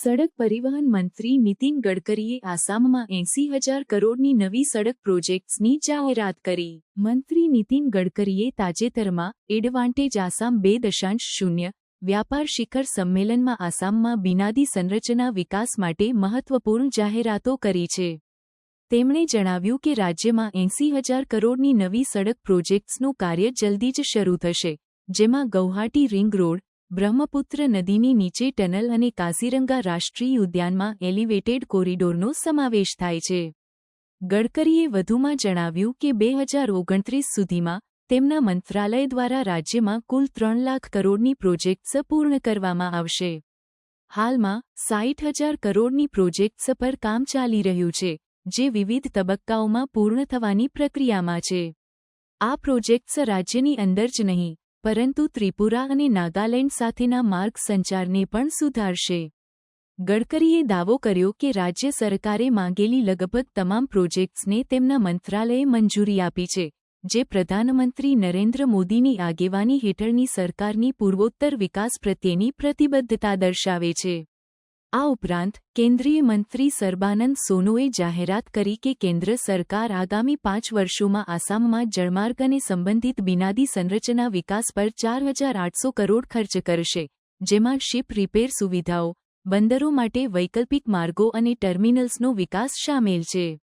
સડક પરિવહન મંત્રી નીતિન ગડકરીએ આસામમાં એંસી હજાર કરોડની નવી સડક પ્રોજેક્ટ્સની જાહેરાત કરી. મંત્રી નીતિન ગડકરીએ તાજેતરમાં એડવાન્ટેજ આસામ બે દશાંશ શૂન્ય વ્યાપાર શિખર સંમેલનમાં આસામમાં બિનાદી સંરચના વિકાસ માટે મહત્વપૂર્ણ જાહેરાતો કરી છે. તેમણે જણાવ્યું કે રાજ્યમાં એંસી હજાર કરોડની નવી સડક પ્રોજેક્ટ્સનું કાર્ય જલ્દી જ શરૂ થશે, જેમાં ગૌહાટી રિંગ રોડ બ્રહ્મપુત્ર નદીની નીચે ટનલ અને કાઝીરંગા રાષ્ટ્રીય ઉદ્યાનમાં એલિવેટેડ કોરિડોરનો સમાવેશ થાય છે. ગડકરીએ વધુમાં જણાવ્યું કે બે હજાર ઓગણત્રીસ સુધીમાં તેમના મંત્રાલય દ્વારા રાજ્યમાં કુલ ત્રણ લાખ કરોડની પ્રોજેક્ટ્સ પૂર્ણ કરવામાં આવશે. હાલમાં સાઠ હજાર કરોડની પ્રોજેક્ટ્સ પર કામ ચાલી રહ્યું છે, જે વિવિધ તબક્કાઓમાં પૂર્ણ થવાની પ્રક્રિયામાં છે. આ પ્રોજેક્ટ્સ રાજ્યની અંદર જ નહીં પરંતુ ત્રિપુરા અને નાગાલેન્ડ સાથેના માર્ગ સંચારને પણ સુધારશે. ગડકરીએ દાવો કર્યો કે રાજ્ય સરકારે માંગેલી લગભગ તમામ પ્રોજેક્ટ્સને તેમના મંત્રાલયે મંજૂરી આપી છે, જે પ્રધાનમંત્રી નરેન્દ્ર મોદીની આગેવાની હેઠળની સરકારની પૂર્વોત્તર વિકાસ પ્રત્યેની પ્રતિબદ્ધતા દર્શાવે છે. આ ઉપરાંત, કેન્દ્રીય મંત્રી સર્બાનંદ સોનોએ જાહેરાત કરી કે કેન્દ્ર સરકાર આગામી પાંચ વર્ષોમાં આસામમાં જળમાર્ગ અને સંબંધિત બિનાદી સંરચના વિકાસ પર ચાર હજાર આઠસો કરોડ ખર્ચ કરશે, જેમાં શિપ રિપેર સુવિધાઓ, બંદરો માટે વૈકલ્પિક માર્ગો અને ટર્મિનલ્સનો વિકાસ શામેલ છે.